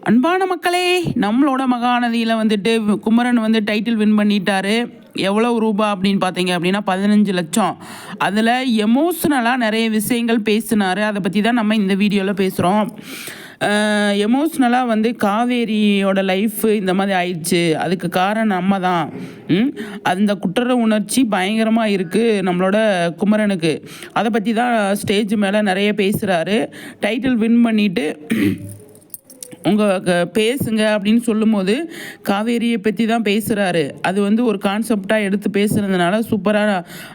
அன்பான மக்களே நம்மளோட மகாநதியில் வந்துட்டு குமரன் வந்து டைட்டில் வின் பண்ணிட்டாரு. எவ்வளோ ரூபா அப்படின்னு பார்த்தீங்க அப்படின்னா பதினஞ்சு லட்சம். அதில் எமோஷ்னலாக நிறைய விஷயங்கள் பேசினார். அதை பற்றி தான் நம்ம இந்த வீடியோவில் பேசுகிறோம் எமோஷ்னலாக வந்து காவேரியோட லைஃப் இந்த மாதிரி ஆயிடுச்சு. அதுக்கு காரணம் நம்ம தான். அந்த குற்ற உணர்ச்சி பயங்கரமாக இருக்குது நம்மளோட குமரனுக்கு. அதை பற்றி தான் ஸ்டேஜ் மேலே நிறைய பேசுகிறாரு டைட்டில் வின் பண்ணிவிட்டு உங்கள் பேசுங்க அப்படின்னு சொல்லும்போது காவேரியை பற்றி தான் பேசுகிறாரு அது வந்து ஒரு கான்செப்டாக எடுத்து பேசுகிறதுனால சூப்பராக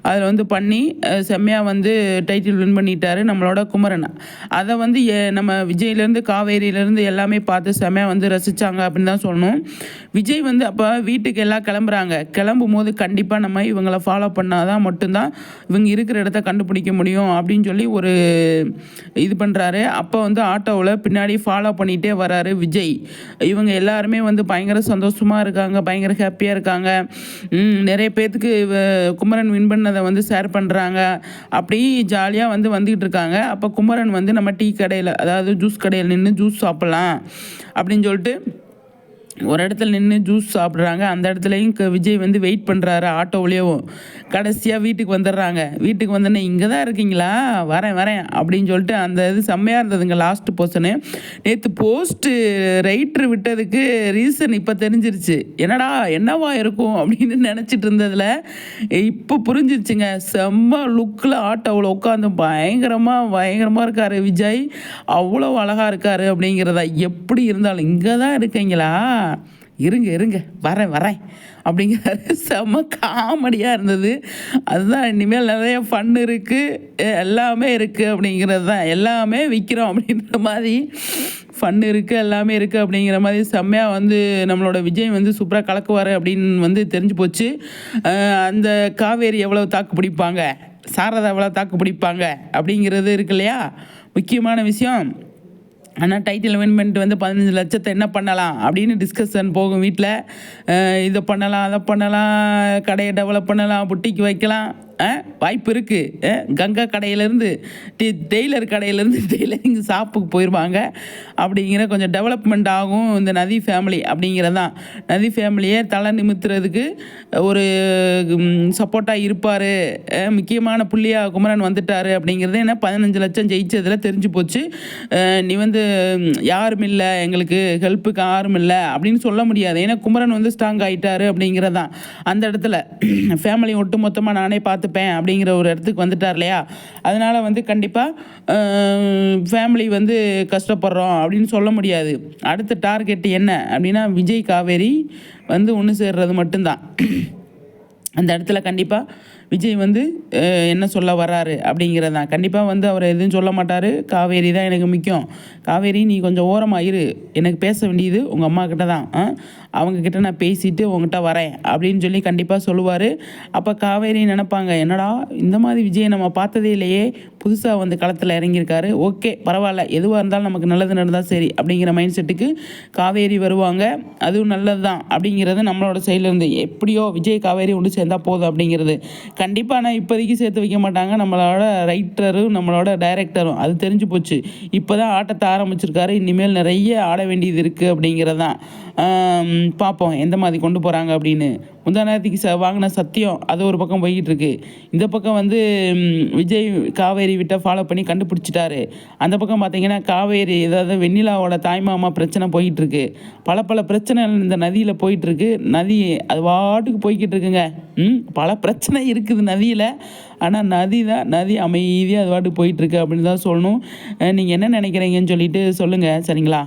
அதில் வந்து பண்ணி செம்மையாக வந்து டைட்டில் வின் பண்ணிட்டாரு நம்மளோட குமரன். அதை வந்து நம்ம விஜய்லேருந்து காவேரியிலேருந்து எல்லாமே பார்த்து செம்மையாக வந்து ரசித்தாங்க அப்படின்னு தான் சொல்லணும். விஜய் வந்து அப்போ வீட்டுக்கு எல்லாம் கிளம்புறாங்க. கிளம்பும் போது கண்டிப்பாக நம்ம இவங்களை ஃபாலோ பண்ணாதான் மட்டும்தான் இவங்க இருக்கிற இடத்த கண்டுபிடிக்க முடியும் அப்படின்னு சொல்லி ஒரு இது பண்ணுறாரு அப்போ வந்து ஆட்டோவில் பின்னாடி ஃபாலோ பண்ணிகிட்டே வர வராரு விஜய். இவங்க எல்லாருமே வந்து பயங்கர சந்தோஷமாக இருக்காங்க பயங்கர ஹாப்பியாக இருக்காங்க. நிறைய பேர்த்துக்கு குமரன் வின் பண்ணதை வந்து ஷேர் பண்ணுறாங்க அப்படி ஜாலியாக வந்து வந்துக்கிட்டு இருக்காங்க. அப்போ குமரன் வந்து நம்ம டீ கடையில் அதாவது ஜூஸ் கடையில் நின்று ஜூஸ் சாப்பிட்லாம் அப்படின்னு சொல்லிட்டு ஒரு இடத்துல நின்று ஜூஸ் சாப்பிட்றாங்க அந்த இடத்துலையும் விஜய் வந்து வெயிட் பண்ணுறாரு ஆட்டோவிலேயும் கடைசியாக வீட்டுக்கு வந்துடுறாங்க. வீட்டுக்கு வந்தோடனே இங்கே தான் இருக்கீங்களா? வரேன் வரேன் அப்படின்னு சொல்லிட்டு அந்த இது செம்மையாக இருந்ததுங்க லாஸ்ட் போர்ஷனு நேற்று போஸ்ட்டு ரைட்ரு விட்டதுக்கு ரீசன் இப்போ தெரிஞ்சிருச்சு. என்னடா என்னவா இருக்கும்? அப்படின்னு நினச்சிட்டு இருந்ததில் இப்போ புரிஞ்சிருச்சுங்க. செம்ம லுக்கில் ஆட்டோவில் உட்காந்து பயங்கரமாக பயங்கரமாக இருக்கார் விஜய். அவ்வளோ அழகாக இருக்கார் அப்படிங்கிறதா எப்படி இருந்தாலும் இங்கே தான் இருக்கீங்களா? இருங்க இருங்க வரேன் வரேன். அப்படிங்கிறாரு. செம்ம காமெடியாக இருந்தது. அதுதான் இனிமேல் நிறைய ஃபன் இருக்குது எல்லாமே இருக்குது அப்படிங்கிறது தான். எல்லாமே விற்கிறோம் அப்படின்ற மாதிரி. ஃபன் இருக்குது எல்லாமே இருக்குது அப்படிங்கிற மாதிரி செம்மையாக வந்து நம்மளோட விஜய் வந்து சூப்பராக கலக்குவார் அப்படின்னு வந்து தெரிஞ்சு போச்சு. அந்த காவேரி எவ்வளோ தாக்கு பிடிப்பாங்க? சாரதா எவ்வளோ தாக்கு பிடிப்பாங்க? அப்படிங்கிறது இருக்கு இல்லையா? முக்கியமான விஷயம். ஆனால் டைட்டில் வின் பண்ணிட்டு வந்து பதினஞ்சு லட்சத்தை என்ன பண்ணலாம் அப்படின்னு டிஸ்கஷன் போகும் வீட்டில் இதை பண்ணலாம் அதை பண்ணலாம் கடையை டெவலப் பண்ணலாம் புட்டிக்கு வைக்கலாம். வாய்ப்பு இருக்குது கங்கா கடையிலேருந்து டி டெய்லர் கடையிலேருந்து டெய்லரிங் ஷாப்புக்கு போயிடுவாங்க அப்படிங்கிற கொஞ்சம் டெவலப்மெண்ட் ஆகும் இந்த நதி ஃபேமிலி அப்படிங்கிறதான் நதி ஃபேமிலியை தலை நிமித்துறதுக்கு ஒரு சப்போர்ட்டாக இருப்பார். முக்கியமான புள்ளியாக குமரன் வந்துட்டார் அப்படிங்கிறது என்ன பதினஞ்சு லட்சம் ஜெயிச்சதில் தெரிஞ்சு போச்சு. நீ வந்து யாரும் இல்லை எங்களுக்கு ஹெல்ப்புக்கு யாரும் இல்லை அப்படின்னு சொல்ல முடியாது. ஏன்னா குமரன் வந்து ஸ்ட்ராங் ஆயிட்டாரு அப்படிங்கிறதான் அந்த இடத்துல ஃபேமிலி ஒட்டு மொத்தமாக நானே பார்த்து பார்த்துப்பேன் அப்படிங்கிற ஒரு இடத்துக்கு வந்துட்டார் இல்லையா? அதனால் வந்து கண்டிப்பாக ஃபேமிலி வந்து கஷ்டப்படுறோம் அப்படின்னு சொல்ல முடியாது. அடுத்த டார்கெட் என்ன அப்படின்னா விஜய் காவேரி வந்து ஒன்று சேர்றது மட்டும்தான். அந்த இடத்துல கண்டிப்பாக விஜய் வந்து என்ன சொல்ல வராரு? அப்படிங்கிறது தான். கண்டிப்பாக வந்து அவர் எதுவும் சொல்ல மாட்டார். காவேரி தான் எனக்கு முக்கியம். காவேரி நீ கொஞ்சம் ஓரமாக இரு. எனக்கு பேச வேண்டியது உங்கள் அம்மா கிட்ட தான். ஆ? நான் பேசிட்டு உங்ககிட்ட வரேன் அப்படின்னு சொல்லி கண்டிப்பாக சொல்லுவார். அப்போ காவேரி நினைப்பாங்க என்னடா இந்த மாதிரி விஜயை நம்ம பார்த்ததே இல்லையே. புதுசாக வந்து களத்தில் இறங்கியிருக்காரு. ஓகே பரவாயில்ல. எதுவாக இருந்தாலும் நமக்கு நல்லது நடந்தால் சரி. அப்படிங்கிற மைண்ட் செட்டுக்கு காவேரி வருவாங்க. அதுவும் நல்லது தான் அப்படிங்கிறது நம்மளோட சைடில் இருந்து. எப்படியோ விஜய் காவேரி ஒன்று சேர்ந்தால் போதும் அப்படிங்கிறது. கண்டிப்பாக ஆனால் இப்போதைக்கு சேர்த்து வைக்க மாட்டாங்க. நம்மளோட ரைட்டரும் நம்மளோட டைரக்டரும் அது தெரிஞ்சு போச்சு. இப்போ தான் ஆட்டத்தை ஆரம்பிச்சிருக்காரு. இனிமேல் நிறைய ஆட வேண்டியது இருக்குது அப்படிங்கிறது தான் பார்ப்போம் எந்த மாதிரி கொண்டு போகிறாங்க அப்படின்னு. முந்தா நேரத்துக்கு ச வாங்கின சத்தியம் அது ஒரு பக்கம் போய்கிட்டு இருக்கு. இந்த பக்கம் வந்து விஜய் காவேரி விட்ட ஃபாலோ பண்ணி கண்டுபிடிச்சிட்டாரு. அந்த பக்கம் பார்த்தீங்கன்னா காவேரி ஏதாவது வெண்ணிலாவோட தாய்மாமா பிரச்சனை போயிட்டுருக்கு பல பல பிரச்சனைகள் இந்த நதியில் போயிட்டுருக்கு நதி அது பாட்டுக்கு போய்கிட்டு இருக்குங்க. ம் பல பிரச்சனை இருக்குது நதியில். ஆனால் நதி தான் நதி அமைதியாக அது பாட்டுக்கு போயிட்டுருக்கு அப்படின்னு தான் சொல்லணும். நீங்கள் என்ன நினைக்கிறீங்கன்னு சொல்லிட்டு சொல்லுங்கள் சரிங்களா?